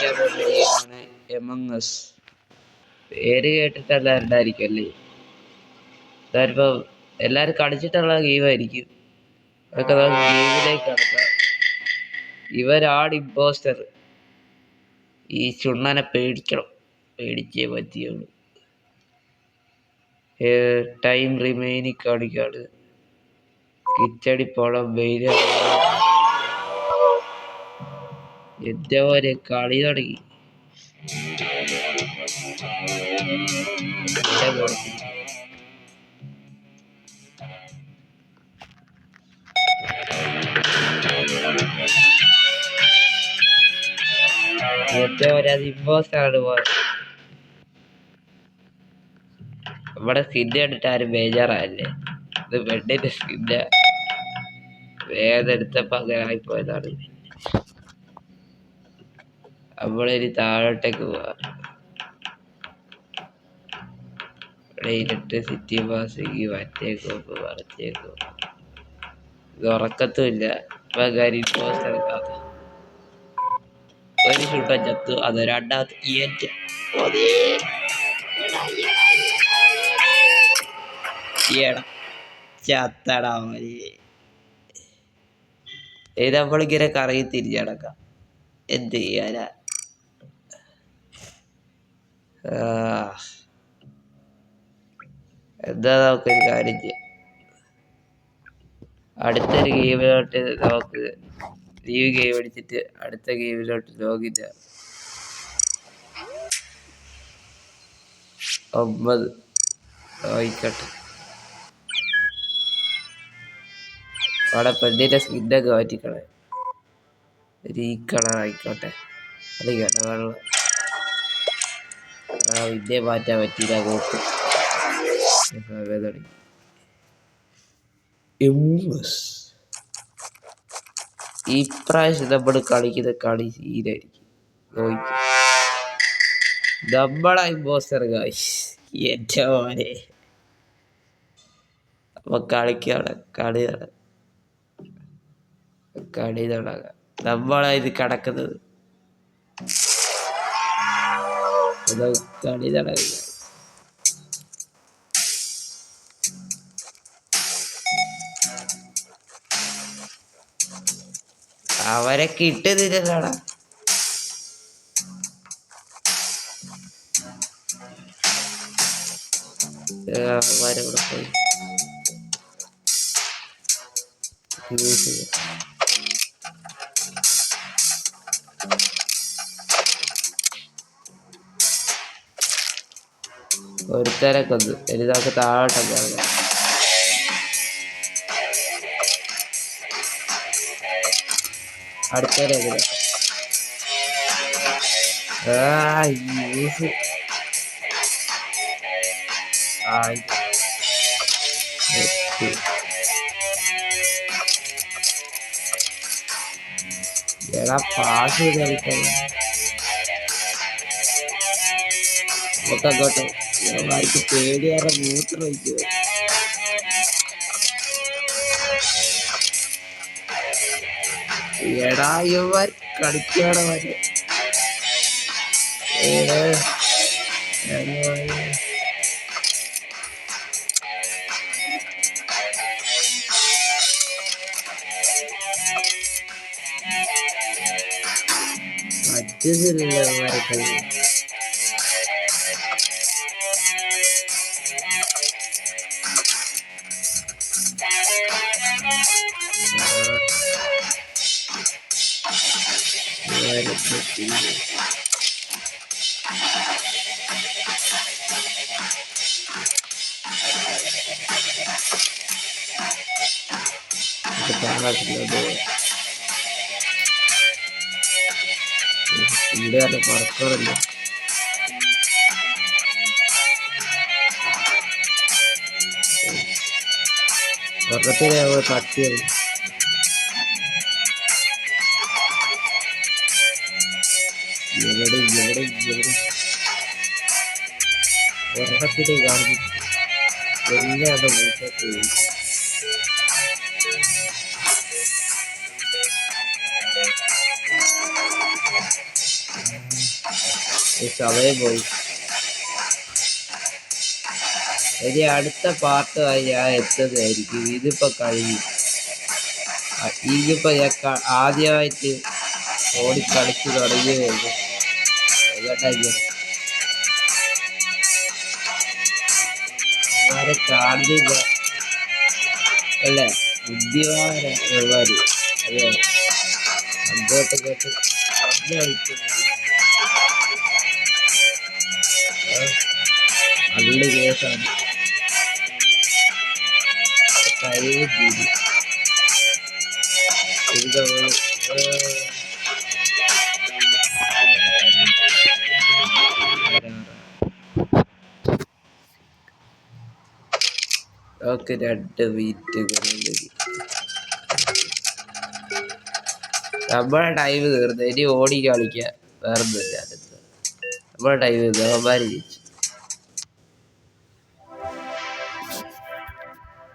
പോകുന്ന ഗെയിമാണ് among S പേര് കേട്ടിട്ട് എല്ലാവരും ഉണ്ടായിരിക്കും അല്ലേ ഇതാരിപ്പോ എല്ലാരും കളിച്ചിട്ടുള്ള ഗെയിമായിരിക്കും. അതൊക്കെ ഗെയിമിലേക്ക് കടക്കാം. ഇവരാണ് ഇമ്പോസ്റ്റർ ഈ ചുണ്ണനെ പേടിക്കണം. പേടിച്ചേ പറ്റിയുള്ളൂ ടൈം റിമൈനിങ് കാണിക്കാണ്. കിച്ചടി പോളം വെയിൽ എന്റെ പോലെ കളി തുടങ്ങി. എന്റെ പുറത്ത്. എന്റെ പോലെ അത് നമ്മുടെ സ്കിന്ന് കണ്ടിട്ട് ആരും ബേജാറായല്ലേ? ഇത് വെണ്ണിന്റെ സ്കിന്ന വേഗം എടുത്തപ്പോ അങ്ങനെ ആയിപ്പോയതാണ് നമ്മളിനി താഴോട്ടേക്ക് പോവാം. ഇവിടെ ഇരുട്ട് സിറ്റി പാസിക്ക് മറ്റേക്കോ മറച്ചേക്കോ ഇത് ഉറക്കത്തുമില്ല. ഇപ്പൊ കാര്യം പോസ്റ്റർ എടുക്കാത്ത ഒരു ഷൂട്ട ചത്തു. അത് രണ്ടാമത്തെ ഏറ്റ. ചത്തടാ മതി ഇത് നമ്മളിങ്ങനെ കറങ്ങി തിരിച്ചടക്കാം എന്ത് ചെയ്യാനാ. എന്താ നമുക്കൊരു കാര്യം ചെയ്യാം. അടുത്തൊരു ഗെയിമിലോട്ട് നമുക്ക് ലീവ് ഗെയിം അടിച്ചിട്ട് അടുത്ത ഗെയിമിലോട്ട് ലോഗിൻ ഒമ്പത്. ആയിക്കോട്ടെ അവിടെ പെണ്ണിന്റെ സ്കിന്നൊക്കെ മാറ്റിക്കളെ. ഒരു ആയിക്കോട്ടെ. അല്ലെങ്കിൽ ഇടവെള്ളം ആ വിദ്യ മാറ്റാൻ പറ്റിയില്ല കോപ്പ്. തുടങ്ങി. ഇപ്രാവശ്യം നമ്മൾ കളിക്കുന്ന കളി സീനായിരിക്കും നോക്കി. നമ്മളാ ഇമ്പോസ്റ്റർ കാശ് എന്റെ മോനെ. അപ്പൊ കളിക്കാണ് കളി കളി തുടങ്ങാം നമ്മളാ ഇത് കടക്കുന്നത് ഇത് കളി തുടങ്ങുക അവരെ കിട്ടുന്നില്ലടാ അവരവിടെ പോയി? യൂസ് ചെയ്യാം ഒരുത്തരെ കൊന്നു ഇനി നമുക്ക് താഴോട്ടൊക്കെ ഇറങ്ങാം. എടാ പാസ് ചെയ്ത് കളിക്കാൻ. അങ്ങോട്ട്. ഇവന്മാർക്ക് പേടിയാറെ മൂത്രം ഒഴിക്കുക എടാ ഇവന്മാർ കളിക്കാടെ വരെ എടാ. വരെ. പറ്റുന്നില്ല ഇവന്മാരെ കളി ഇവരെ പറ്റില്ല. ഇത് കാണാത്തില്ലത് ഇവിടെ നല്ല പറക്കാറല്ലേ ഒരെണ്ണത്തിനെ അവൾ എവിടെ എവിടെ എവിടെ ഒരെണ്ണത്തിനെ കാണുന്നു. എല്ലാം അത് ചതയെ പോയി. ഇനി അടുത്ത പാർട്ടുമായി ഞാൻ എത്തുന്നതായിരിക്കും. ഇതിപ്പോ ആ, ഇതിപ്പോ ഞാൻ ആദ്യമായിട്ട് ഓടി കളിച്ചു തുടങ്ങിയതേ കാണുന്നില്ല അല്ലേ? ബുദ്ധിമാരന്മാര് അതെ അങ്ങോട്ട് കേട്ട് നല്ല കേസാണ് കഴിവ് തീരി ഇത് നമ്മൾ ഓക്കെ രണ്ട് മിനിറ്റ് നമ്മളെ ടൈം തീർന്നു. ഇനി ഓടി കളിക്കാം വേറെ ഒന്നുമില്ല അടുത്ത്. നമ്മളെ ടൈം തീർന്നു. അവന്മാര് ജയിച്ചു.